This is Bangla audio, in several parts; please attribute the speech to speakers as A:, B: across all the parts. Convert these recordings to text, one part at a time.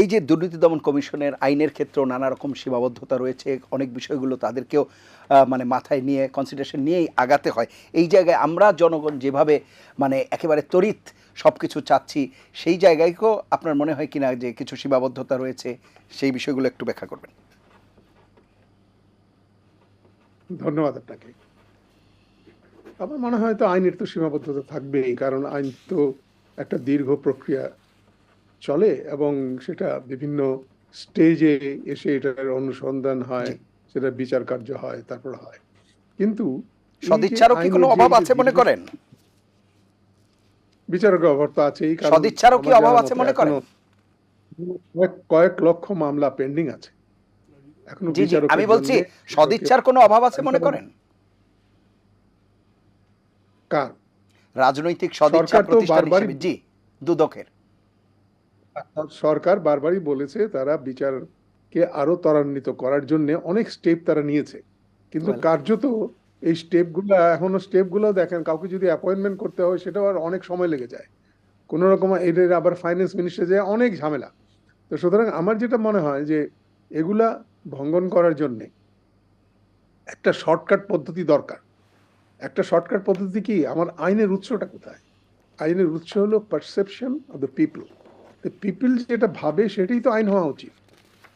A: এই যে দুর্নীতি দমন কমিশনের আইনের ক্ষেত্রেও নানা রকম সীমাবদ্ধতা রয়েছে, অনেক বিষয়গুলো তাদেরকেও মানে মাথায় নিয়ে কনসিডারেশন নিয়েই আগাতে হয়। এই জায়গায় আমরা জনগণ যেভাবে মানে একেবারে তড়িৎ সব কিছু চাচ্ছি, সেই জায়গায়কেও আপনার মনে হয় কিনা যে কিছু সীমাবদ্ধতা রয়েছে, সেই বিষয়গুলো একটু ব্যাখ্যা করবেন।
B: ধন্যবাদ আপনাকে। আমার মনে হয় তো আইনের তো সীমাবদ্ধতা থাকবেই, কারণ আইন তো একটা দীর্ঘ প্রক্রিয়া চলে এবং সেটা বিভিন্ন স্টেজে এসে এটার অনুসন্ধান হয় সেটা বিচার কার্য হয় তারপর হয়। কিন্তু
A: সদিচ্ছারও কি কোনো অভাব আছে মনে করেন?
B: বিচারকের অভাব তো আছেই কারণ
A: সদিচ্ছারও কি অভাব আছে মনে করেন?
B: কয়েক- লক্ষ মামলা পেন্ডিং আছে। এখনও
A: আমি বলছি সদিচ্ছার কোনো অভাব আছে মনে করেন?
B: কার?
A: রাজনৈতিক সদিচ্ছা প্রতিষ্ঠান হিসেবে জি দুদকের।
B: সরকার বারবারই বলেছে তারা বিচারকে আরও ত্বরান্বিত করার জন্য অনেক স্টেপ তারা নিয়েছে। কিন্তু কার্যত এই স্টেপগুলো এখনও স্টেপগুলো দেখেন কাউকে যদি অ্যাপয়েন্টমেন্ট করতে হয় সেটাও আর অনেক সময় লেগে যায়। কোনো রকম এদের আবার ফাইন্যান্স মিনিস্টার যায় অনেক ঝামেলা। তো সুতরাং আমার যেটা মনে হয় যে এগুলা ভঙ্গন করার জন্যে একটা শর্টকাট পদ্ধতি দরকার। একটা শর্টকাট পদ্ধতি কি? আমার আইনের উৎসটা কোথায়? আইনের উৎস হলো perception of the people the people যেটা ভাবে সেটাই তো আইন হওয়া উচিত।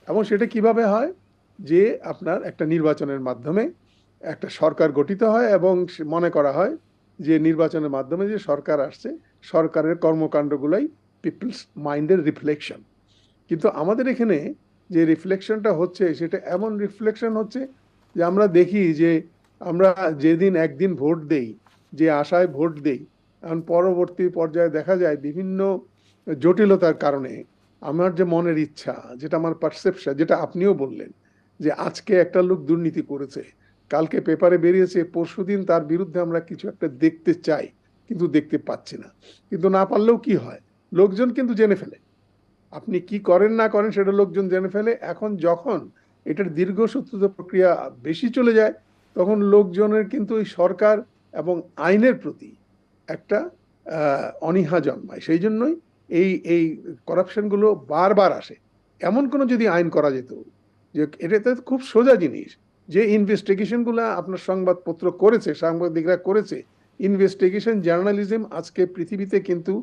B: এবং সেটা কীভাবে হয়? যে আপনার একটা নির্বাচনের মাধ্যমে একটা সরকার গঠিত হয় এবং মনে করা হয় যে নির্বাচনের মাধ্যমে যে সরকার আসছে, সরকারের কর্মকাণ্ডগুলাই পিপলস মাইন্ডের রিফ্লেকশন কিন্তু আমাদের এখানে যে রিফ্লেকশনটা হচ্ছে, সেটা এমন রিফ্লেকশন হচ্ছে যে আমরা দেখি যে আমরা যেদিন একদিন ভোট দেই, যে আশায় ভোট দেই, এখন পরবর্তী পর্যায়ে দেখা যায় বিভিন্ন জটিলতার কারণে আমার যে মনের ইচ্ছা, যেটা আমার পারসেপশন যেটা আপনিও বললেন যে আজকে একটা লোক দুর্নীতি করেছে, কালকে পেপারে বেরিয়েছে পরশুদিন তার বিরুদ্ধে আমরা কিছু একটা দেখতে চাই, কিন্তু দেখতে পাচ্ছি না। কিন্তু না পারলেও কি হয়? লোকজন কিন্তু জেনে ফেলে। আপনি কি করেন, না করেন, সেটা লোকজন জেনে ফেলে। এখন যখন এটার দীর্ঘসূত্রিত প্রক্রিয়া বেশি চলে যায়, তখন লোকজনের কিন্তু এই সরকার এবং আইনের প্রতি একটা অনীহা জন্মায়। সেই জন্যই এই এই করাপশনগুলো বারবার আসে। এমন কোনো যদি আইন করা যেত যে এটা তো খুব সোজা জিনিস যে ইনভেস্টিগেশনগুলো আপনার সংবাদপত্র করেছে, সাংবাদিকরা করেছে ইনভেস্টিগেশন জার্নালিজম আজকে পৃথিবীতে কিন্তু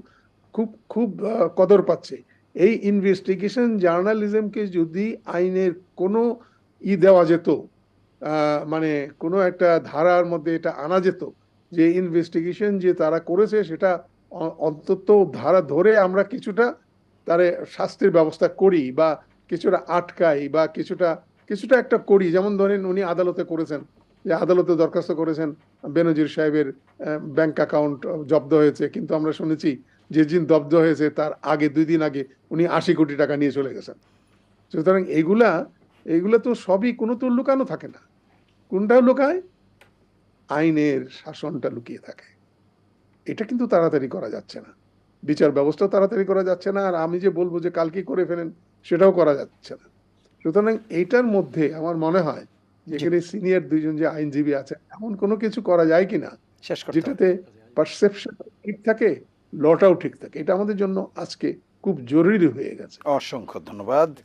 B: খুব খুব কদর পাচ্ছে। এই ইনভেস্টিগেশন জার্নালিজমকে যদি আইনের কোনো ই দেওয়া যেত মানে কোনো একটা ধারার মধ্যে এটা আনা যেত যে ইনভেস্টিগেশন যে তারা করেছে সেটা অন্তত ধারা ধরে আমরা কিছুটা তারে শাস্তির ব্যবস্থা করি বা কিছুটা আটকাই বা কিছুটা কিছুটা একটা করি। যেমন ধরেন উনি আদালতে করেছেন, যে আদালতে দরখাস্ত করেছেন, বেনজির সাহেবের ব্যাংক অ্যাকাউন্ট জব্দ হয়েছে, কিন্তু আমরা শুনেছি যে দিন জব্দ হয়েছে তার আগে, দুই দিন আগে উনি আশি কোটি টাকা নিয়ে চলে গেছেন। সুতরাং এগুলা এইগুলা তো সবই কোনো তো লুকানো থাকে না। কোনটাও লুকায়? আইনের শাসনটা লুকিয়ে থাকে। এটা কিন্তু তাড়াতাড়ি করা যাচ্ছে না। বিচার ব্যবস্থা তাড়াতাড়ি করা যাচ্ছে না আর আমি যে বলব যে কালকে করে ফেলেন সেটাও করা যাচ্ছে না। সুতরাং এইটার মধ্যে আমার মনে হয় যেখানে সিনিয়র দুইজন যে আইনজীবী আছে এমন কোনো কিছু করা যায় কিনা
A: শেষ করতে হবে।
B: যেটাতে পারসেপশন ঠিক থাকে লটাও ঠিক থাকে। এটা আমাদের জন্য আজকে খুব জরুরি হয়ে গেছে।
A: অসংখ্য ধন্যবাদ।